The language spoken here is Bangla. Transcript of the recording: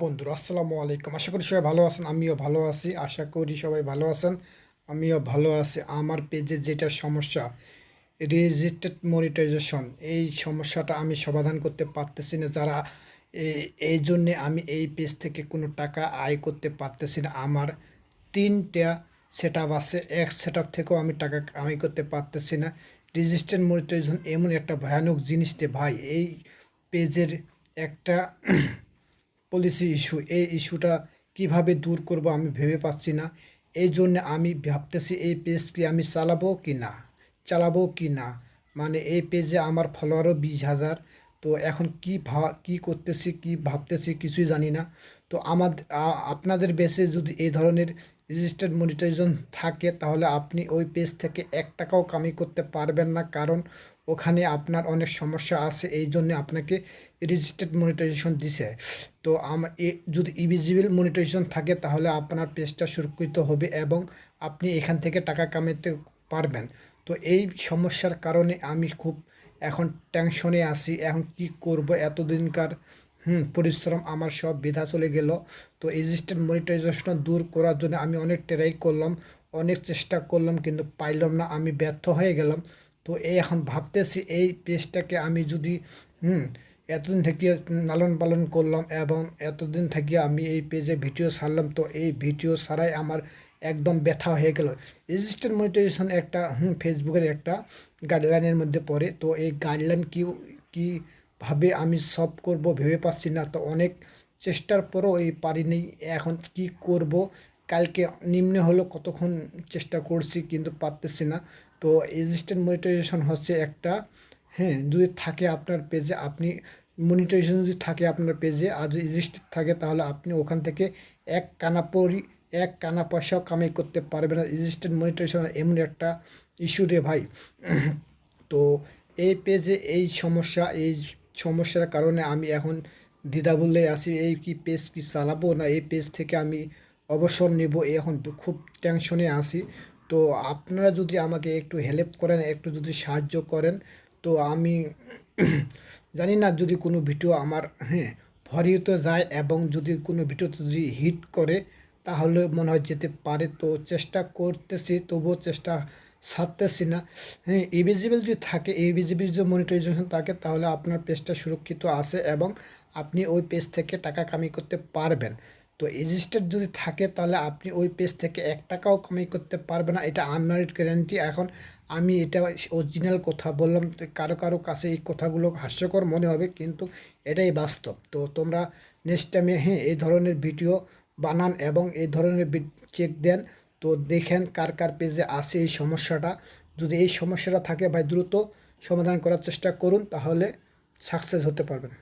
বন্ধুরা, আসসালামু আলাইকুম। আশা করি সবাই ভালো আছেন, আমিও ভালো আছি। আশা করি সবাই ভালো আছেন, আমিও ভালো আছি। আমার পেজে যেটা সমস্যা রেজিস্টার্ড মনিটাইজেশন এই সমস্যাটা আমি সমাধান করতে পারতেছি না। যারা এই- জন্যে আমি এই পেজ থেকে কোনো টাকা আয় করতে পারতেছি না। আমার তিনটা সেট আপ আছে, এক সেট আপ থেকেও আমি টাকা আয় করতে পারতেছি না। রেজিস্টার্ড মনিটাইজেশন এমন একটা ভয়ানক জিনিস রে ভাই, এই পেজের একটা পলিসি ইস্যু এই ইস্যুটা কীভাবে দূর করব আমি ভেবে পাচ্ছি না। এই জন্য আমি ভাবতেছি এই পেজকে আমি চালাবো কি না? চালাবো কি না? মানে এই পেজে আমার ফলোয়ারও বিশ হাজার। তো এখন কি ভা, কী করতেছি, কি ভাবতেছি কিছুই জানি না। তো আমার আপনাদের বেসে যদি এই ধরনের রেজিস্টার্ড মনিটাইজেশন থাকে, তাহলে আপনি ওই পেজ থেকে এক টাকাও কামাই করতে পারবেন না। কারণ ওখানে আপনার অনেক সমস্যা আছে, এই জন্য আপনাকে রেজিস্টার্ড মনিটাইজেশন দিছে। তো যদি ইভিজিবল মনিটাইজেশন থাকে, তাহলে আপনার পেজটা সুরক্ষিত হবে এবং আপনি এখান থেকে টাকা কামাতে পারবেন। তো এই সমস্যার কারণে আমি খুব এখন টেনশনে আছি, এখন কি করব? এতদিনকার হুম, পরিশ্রম আমার সব বেধা চলে গেল। তো রেজিস্টার্ড মনিটাইজেশন দূর করার জন্য আমি অনেক ট্রাই করলাম, অনেক চেষ্টা করলাম, কিন্তু পাইলাম না, আমি ব্যর্থ হয়ে গেলাম। তো এই এখন ভাবতেছি এই পেজটাকে আমি যদি, হুম, এতদিন থেকে লালন পালন করলাম এবং এতদিন থেকে আমি এই পেজে ভিডিও ছাড়লাম, তো এই ভিডিও ছাড়াই আমার একদম ব্যথা হয়ে গেল। রেজিস্টার মনিটাইজেশন একটা, হুম ফেসবুকের একটা গাইডলাইনের মধ্যে পড়ে। তো এই গাইডলাইন কি কীভাবে আমি সব করব, ভেবে পাচ্ছি না। তো অনেক চেষ্টার পরও এই পারিনি। এখন কি করব? কালকে নিম্নে হলো কতক্ষণ চেষ্টা করছি কিন্তু পারতেছি না। তো রেজিস্ট্যান্ট মনিটাইজেশন হচ্ছে একটা। হ্যাঁ যদি থাকে আপনার পেজে, আপনি মনিটাইজেশন যদি থাকে আপনার পেজে, আর যদি রেজিস্টার থাকে তাহলে আপনি ওখান থেকে এক কানা পরি, এক কানা পয়সাও কামাই করতে পারবেন। না রেজিস্ট্যান্ট মনিটাইজেশন এমন একটা ইস্যু রে ভাই। তো এই পেজে এই সমস্যা, এই সমস্যার কারণে আমি এখন দ্বিধাবুল্লে আছি এই কি পেজ কি চালাবো না এই পেজ থেকে আমি অবসর নেব এখন খুব টেনশনে আছি। তো আপনারা যদি আমাকে একটু হেল্প করেন, একটু যদি সাহায্য করেন, তো আমি জানি না যদি কোনো ভিডিও আমার হ্যাঁ ভরিতে যায় এবং যদি কোনো ভিডিও যদি হিট করে, তাহলে মনে হয় যেতে পারে। তো চেষ্টা করতেছি, তবুও চেষ্টা ছাড়তেছি না হ্যাঁ ইভিজিবল যদি থাকে ইভিজিবল যদি মনিটাইজেশন থাকে, তাহলে আপনার পেজটা সুরক্ষিত আছে এবং আপনি ওই পেজ থেকে টাকা কামাই করতে পারবেন। তো রেজিস্টার যদি থাকে, তাহলে আপনি ওই পেজ থেকে এক টাকাও কামাই করতে পারবেন না। এটা আমার গ্যারান্টি এখন আমি এটা অরিজিনাল কথা বললাম কারও কারও কাছে এই কথাগুলো হাস্যকর মনে হবে, কিন্তু এটাই বাস্তব। তো তোমরা নেক্সট টাইমে হ্যাঁ এই ধরনের ভিডিও বানান এবং এই ধরনের চেক দেন। তো দেখেন কার কার পেজে আছে এই সমস্যাটা। যদি এই সমস্যাটা থাকে ভাই, দ্রুত সমাধান করার চেষ্টা করুন, তাহলে সাকসেস হতে পারবেন।